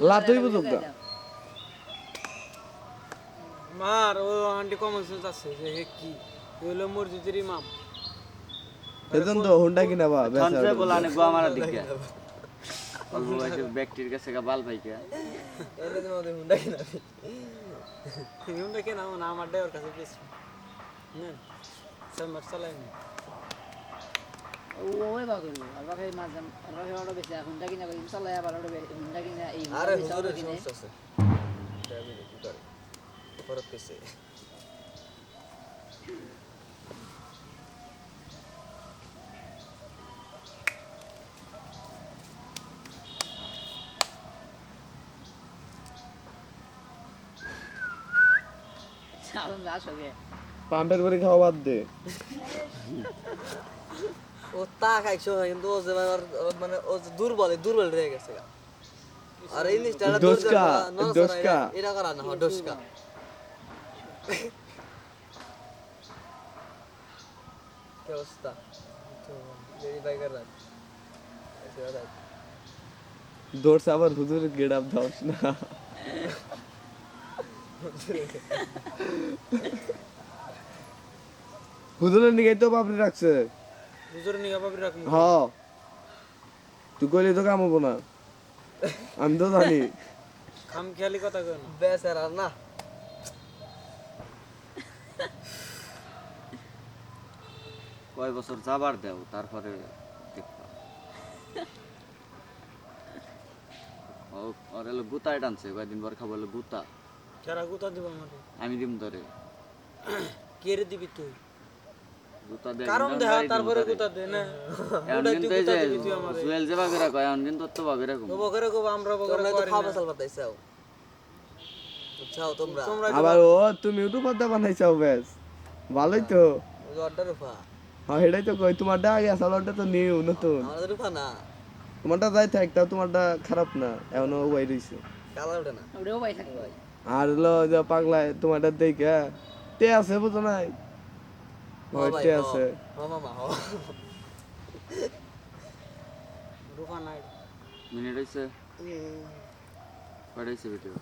লাতুই বুঝুক গা। মার ও আন্টি কমন সেন্স আছে যে হে কি? হলো মসজিদের ইমাম। এজন তো হুন্ডা কিনা বা সঞ্চয় বলা নে গো আমার দিকে। অল্প বয়সে ব্যক্তির কাছে গা বাল পাইকা। হিউন্ডা কেন না আমার ড্রাইভার কাছে পেয়েছি নেন সামার চালাই নি ওই বাগুন আর বাকি মাঝে আর বাকি অটো বেশি হুন্ডা কিনা করি। চালাই আবার অটো হুন্ডা কিনা এই আরে হুন্ডা হুজুরের সমস্যা আছে। আমি দেখি করে ফরক পেছে। পাম্পের করে খাওয়া বাদ দে। ও তা খাইছো কিন্তু ও যে মানে ও দুর্বল দুর্বল রয়ে গেছে আর এই জিনিসটা। এটা- করা না ডোসকা। কি অবস্থা? রাত দৌড়ছে আবার হুজুর গেট আপ দাওস না। হুজুরের নিগাই তো বাপরে রাখছে। হ। তুই কইলে তো কাম হব না। আমি তো জানি। খাম খেয়ালি কথা কেন বেচারা না। কয় বছর যাবার দেও তারপরে ওর হলো গুতায় টানছে কয়দিন পর খাব হলো গুতা। যারা গুতা দিব আমি দিম ধরে। কে দিবি তুই? গুতা কারণ দেখা তারপরে গুতা দে না? এখন তুই গুতা দিবি তুই আমারে জুয়েল যে বাগেরা কয় এখন কিন্তু তো বাগেরা কম। তো বকরে আমরা বকরে করি খাওয়া না। চাল পাতাইছাও বুঝছাও তোমরা? তোমরা আবার ও তুমি ইউটিউব পর্দা বানাইছাও বেশ ভালোই তো। অর্ডার রূপা হ্যাঁ এটাই তো কই তোমারটা আগে আসল ওটা তো নিউ নতুন। আমাদের রূপা না। তোমারটা যাই থাক তোমারটা খারাপ না এখনও ওয়াই রইছে কালার ওঠে না। ওটাও পাই থাকে ভাই আর যে পাগলায় তোমারটা দেখে তে আছে বুঝো নাই? হ ওই ভাই তে হ। আছে হ মামা হ রূপা নাই মিনিট হয়েছে কয়টা হয়েছে ভিডিও